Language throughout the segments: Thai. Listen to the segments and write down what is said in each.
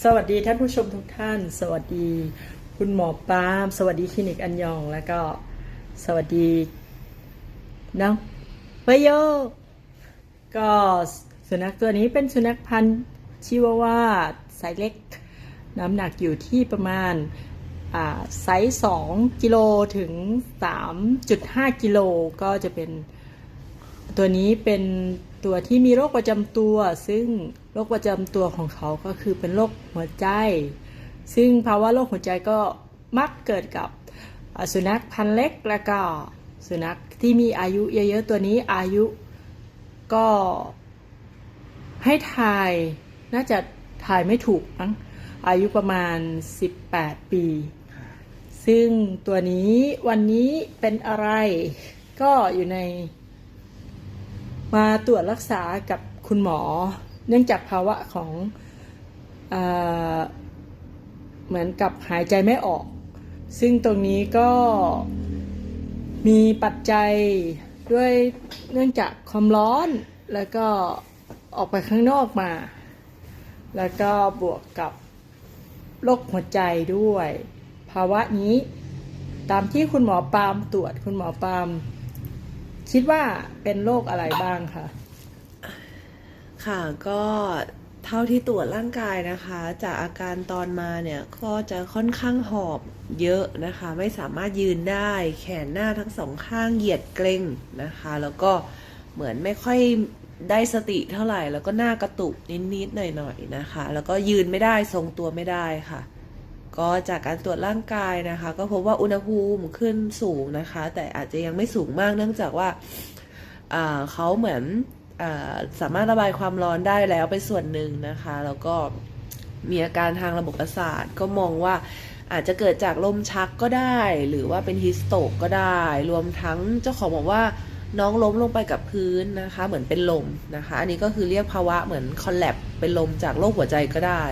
สวัสดีท่านผู้ชมทุกท่าน สวัสดีคุณหมอปาล์มสวัสดีคลินิกอันยอง แล้วก็สวัสดีน้องเปโยก็สุนัขตัวนี้เป็นสุนัขพันธุ์ชิวาว่าไซส์เล็ก น้ำหนักอยู่ที่ประมาณอ่าไซส์2กิโลถึง 3.5 กิโลก็จะเป็นตัวนี้เป็นตัวที่มีโรคประจำตัวซึ่ง โรคประจำตัวของเขาก็คือเป็นโรคหัวใจ ซึ่งภาวะโรคหัวใจก็มักเกิดกับสุนัขพันธุ์เล็กแล้วก็สุนัขที่มีอายุเยอะๆตัวนี้อายุก็ให้ทายน่าจะทายไม่ถูกมั้งอายุประมาณ 18 ปี ซึ่งตัวนี้วันนี้เป็นอะไรก็อยู่ใน มาตรวจรักษากับคุณหมอ เนื่องจากภาวะของเอเหมือนกับหายใจไม่ออก ซึ่งตรงนี้ก็มีปัจจัยด้วยเนื่องจากความร้อนแล้วก็ออกไปข้างนอกมา แล้วก็บวกกับโรคหัวใจด้วย ภาวะนี้ตามที่คุณหมอปาล์มตรวจคุณหมอปาล์มคิดว่าเป็นโรคอะไรบ้างคะ ค่ะก็เท่าที่ตรวจร่างกายนะคะ จากอาการตอนมาเนี่ยก็จะค่อนข้างหอบเยอะนะคะ ไม่สามารถยืนได้แขนหน้าทั้งสองข้างเหยียดเกร็งนะคะ แล้วก็เหมือนไม่ค่อยได้สติเท่าไหร่แล้วก็หน้ากระตุกนิดๆหน่อยๆนะคะ แล้วก็ยืนไม่ได้ทรงตัวไม่ได้ค่ะ ก็จากการตรวจร่างกายนะคะ ก็พบว่าอุณหภูมิขึ้นสูงนะคะ แต่อาจจะยังไม่สูงมากเนื่องจากว่าเขาเหมือน สามารถระบายความร้อนได้แล้วเป็นส่วนหนึ่งนะคะ แล้วก็มีอาการทางระบบประสาทก็มองว่าอาจจะเกิดจากลมชักก็ได้ หรือว่าเป็นฮิสโตกก็ได้ รวมทั้งเจ้าของบอกว่าน้องล้มลงไปกับพื้นนะคะ เหมือนเป็นลมนะคะ อันนี้ก็คือเรียกภาวะเหมือนคอลแลบเป็นลมจากโรคหัวใจก็ได้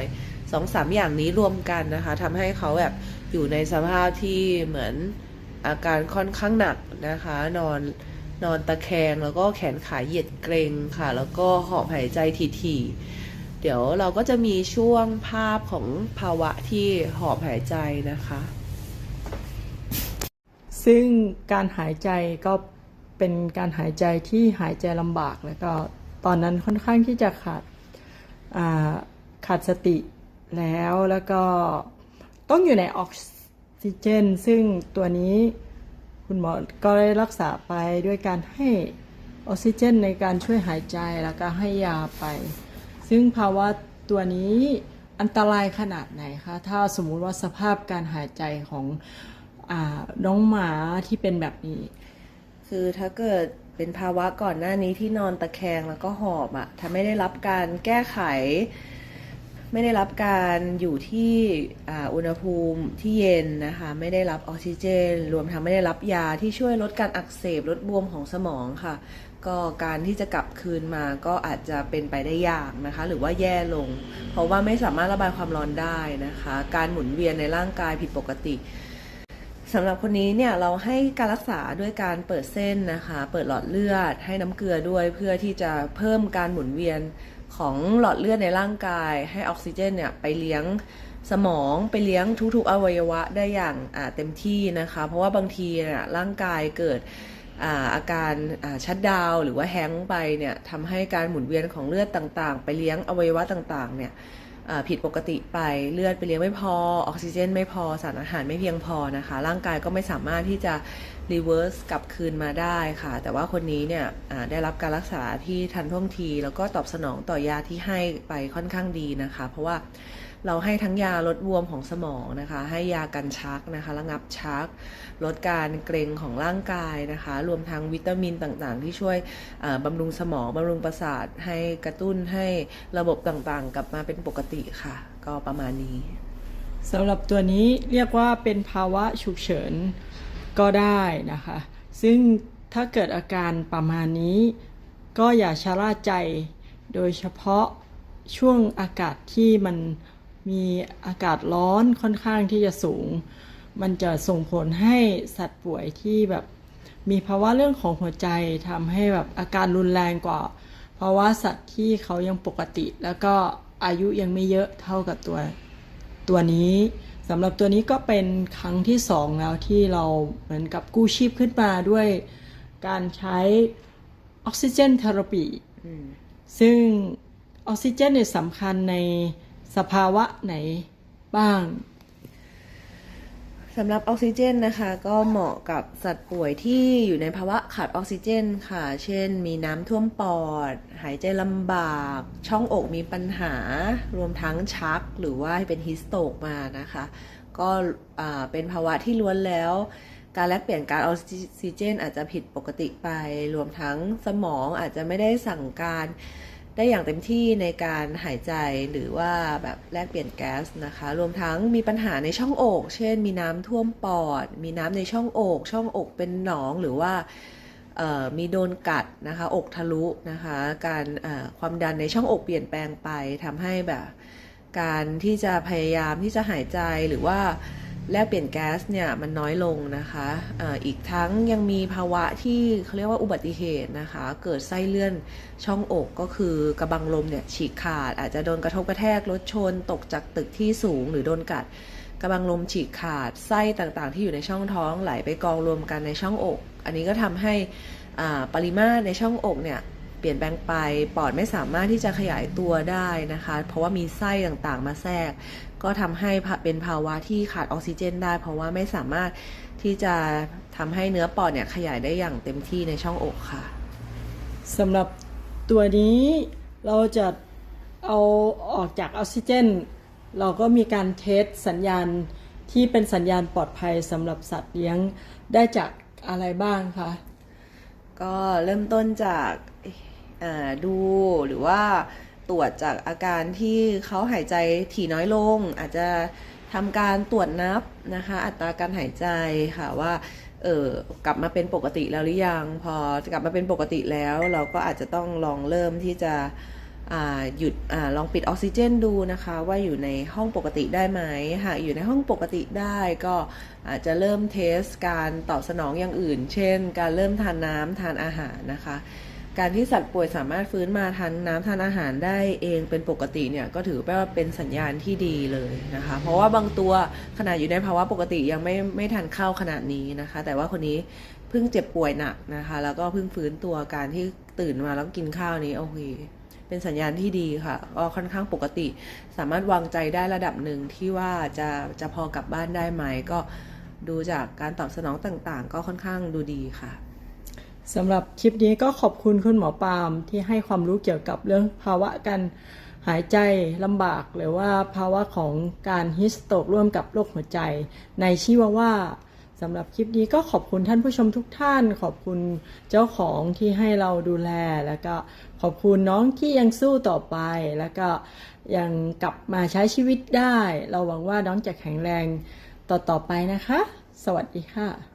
สองสามอย่างนี้รวมกันนะคะทำให้เขาแบบอยู่ในสภาพที่เหมือนอาการค่อนข้างหนักนะคะ นอน นอนตะแคงแล้วก็แขนขาเหยียดเกรงค่ะ แล้วก็หอบหายใจถี่ๆเดี๋ยวเราก็จะมีช่วงภาพของภาวะที่หอบหายใจนะคะ ซึ่งการหายใจก็เป็นการหายใจที่หายใจลำบากแล้วก็ตอนนั้นค่อนข้างที่จะขาดาขาดสติแล้วแล้วก็ต้องอยู่ในออกซิเจน ซึ่งตัวนี้ คุณหมอก็ได้รักษาไปด้วยการให้ออกซิเจนในการช่วยหายใจแล้วก็ให้ยาไป ซึ่งภาวะตัวนี้อันตรายขนาดไหนคะ ถ้าสมมุติว่าสภาพการหายใจของอน้องหมาที่เป็นแบบนี้ คือถ้าเกิดเป็นภาวะก่อนหน้านี้ที่นอนตะแคงแล้วก็หอบอะ่ะถ้าไม่ได้รับการแก้ไข ไม่ได้รับการอยู่ที่อุณหภูมิที่เย็นนะคะ ไม่ได้รับออกซิเจน รวมทั้งไม่ได้รับยาที่ช่วยลดการอักเสบลดบวมของสมองค่ะ ก็การที่จะกลับคืนมาก็อาจจะเป็นไปได้ยากนะคะ หรือว่าแย่ลง เพราะว่าไม่สามารถระบายความร้อนได้นะคะ การหมุนเวียนในร่างกายผิดปกติสำหรับคนนี้เนี่ยเราให้การรักษาด้วยการเปิดเส้นนะคะ เปิดหลอดเลือดให้น้ำเกลือด้วยเพื่อที่จะเพิ่มการหมุนเวียน ของหลอดเลือดในร่างกาย ให้ออกซิเจนเนี่ยไปเลี้ยงสมองไปเลี้ยงทุกๆอวัยวะได้อย่างเต็มที่นะคะ เพราะว่าบางทีเนี่ยร่างกายเกิดอาอาการาชัดดาวหรือว่าแฮงไปเนี่ยทำให้การหมุนเวียนของเลือดต่างๆ ไปเลี้ยงอวัยวะต่างๆเนี่ย ผิดปกติไปเลือดไปเลี้ยงไม่พอออกซิเจน ไม่พอสารอาหารไม่เพียงพอนะคะ ร่างกายก็ไม่สามารถที่จะรีเวิร์สกลับคืนมาได้ค่ะ แต่ว่าคนนี้เนี่ยได้รับการรักษาที่ทันท่วงที แล้วก็ตอบสนองต่อยาที่ให้ไปค่อนข้างดีนะคะ เพราะว่า เราให้ทั้งยาลดบวมของสมองนะคะ ให้ยากันชักนะคะ ระงับชัก ลดการเกร็งของร่างกายนะคะ รวมทั้งวิตามินต่างๆ ที่ช่วยบำรุงสมองบำรุงประสาท ให้กระตุ้นให้ระบบต่างๆ กลับมาเป็นปกติค่ะ ก็ประมาณนี้สำหรับตัวนี้เรียกว่าเป็นภาวะฉุกเฉินก็ได้นะคะ ซึ่งถ้าเกิดอาการประมาณนี้ ก็อย่าชะล่าใจ โดยเฉพาะช่วงอากาศที่มัน มีอากาศร้อนค่อนข้างที่จะสูง มันจะส่งผลให้สัตว์ป่วยที่แบบมีภาวะเรื่องของหัวใจทำให้แบบอาการรุนแรงกว่า เพราะว่าสัตว์ที่เขายังปกติ แล้วก็อายุยังไม่เยอะเท่ากับตัวตัวนี้สำหรับตัวนี้ก็เป็นครั้งที่สองแล้วที่เราเหมือนกับกู้ชีพขึ้นมาด้วยการใช้ออกซิเจนเทอราปีซึ่งออกซิเจนเนี่ยสำคัญใน สภาวะไหนบ้างสำหรับออกซิเจนนะคะก็เหมาะกับสัตว์ป่วยที่อยู่ในภาวะขาดออกซิเจนค่ะ เช่น มีน้ำท่วมปอด หายใจลำบาก ช่องอกมีปัญหา รวมทั้งชักหรือว่าเป็นฮิสโตกมานะคะ ก็เป็นภาวะที่ล้วนแล้ว การแลกเปลี่ยนการออกซิเจนอาจจะผิดปกติไป รวมทั้งสมองอาจจะไม่ได้สั่งการ ได้อย่างเต็มที่ในการหายใจหรือว่าแบบแลกเปลี่ยนแก๊สนะคะ รวมทั้งมีปัญหาในช่องอก เช่น มีน้ำท่วมปอด มีน้ำในช่องอก ช่องอกเป็นหนองหรือว่ามีโดนกัดนะคะ อกทะลุนะคะ การความดันในช่องอกเปลี่ยนแปลงไปทำให้แบบการที่จะพยายามที่จะหายใจหรือว่า แลกเปลี่ยนแก๊สเนี่ยมันน้อยลงนะคะอออีกทั้งยังมีภาวะที่เขาเรียกว่าอุบัติเหตุนะคะ เกิดไส้เลื่อนช่องอกก็คือกระบังลมเนี่ยฉีกขาด อาจจะโดนกระทบกระแทกรถชน ตกจากตึกที่สูงหรือโดนกัดกระบังลมฉีกขาดไส้ต่างๆ ที่อยู่ในช่องท้องไหลไปกองรวมกันในช่องอก อันนี้ก็ทำให้ปริมาตรในช่องอกเนี่ย เปลี่ยนแปลงไป ปอดไม่สามารถที่จะขยายตัวได้นะคะ เพราะว่ามีไส้ต่างๆมาแทรก ก็ทำให้เป็นภาวะที่ขาดออกซิเจน ได้ เพราะว่าไม่สามารถที่จะทำให้เนื้อปอดเนี่ยขยายได้อย่างเต็มที่ในช่องอกค่ะสำหรับตัวนี้เราจะเอาออกจากออกซิเจน เราก็มีการเทสสัญญาณที่เป็นสัญญาณปลอดภัยสำหรับสัตว์เลี้ยงได้จากอะไรบ้างคะก็เริ่มต้นจากเอ่อ ดูหรือว่าตรวจจากอาการที่เขาหายใจถี่น้อยลง อาจจะทำการตรวจนับนะคะ อัตราการหายใจค่ะว่าเออกลับมาเป็นปกติแล้วหรือยัง พอกลับมาเป็นปกติแล้ว เราก็อาจจะต้องลองเริ่มที่จะหยุดอลองปิดออกซิเจนดูนะคะ ว่าอยู่ในห้องปกติได้ไหมหากอยู่ในห้องปกติได้ก็อาจจะเริ่มเทสการตอบสนองอย่างอื่น เช่น การเริ่มทานน้ำทานอาหารนะคะ การที่สัตว์ป่วยสามารถฟื้นมาทานน้ำทานอาหารได้เองเป็นปกติเนี่ยก็ถือว่าเป็นสัญญาณที่ดีเลยนะคะ เพราะว่าบางตัวขนาดอยู่ในภาวะปกติยังไม่ไม่ทานข้าวขนาดนี้นะคะ แต่ว่าคนนี้เพิ่งเจ็บป่วยหนักนะคะ แล้วก็เพิ่งฟื้นตัวการที่ตื่นมาแล้วกินข้าวนี้โอเคเป็นสัญญาณที่ดีค่ะก็ค่อนข้างปกติ สามารถวางใจได้ระดับหนึ่งที่ว่าจะจะพอกลับบ้านได้ไหมก็ดูจากการตอบสนองต่างๆ ก็ค่อนข้างดูดีค่ะ สำหรับคลิปนี้ก็ขอบคุณคุณหมอปาล์มที่ให้ความรู้เกี่ยวกับเรื่องภาวะการหายใจลำบาก หรือว่าภาวะของการฮิสโตกร่วมกับโรคหัวใจ ในชิวาว่าสำหรับคลิปนี้ก็ขอบคุณท่านผู้ชมทุกท่าน ขอบคุณเจ้าของที่ให้เราดูแล แล้วก็ขอบคุณน้องที่ยังสู้ต่อไป แล้วก็ยังกลับมาใช้ชีวิตได้ เราหวังว่าน้องจะแข็งแรงต่อๆไปนะคะ สวัสดีค่ะ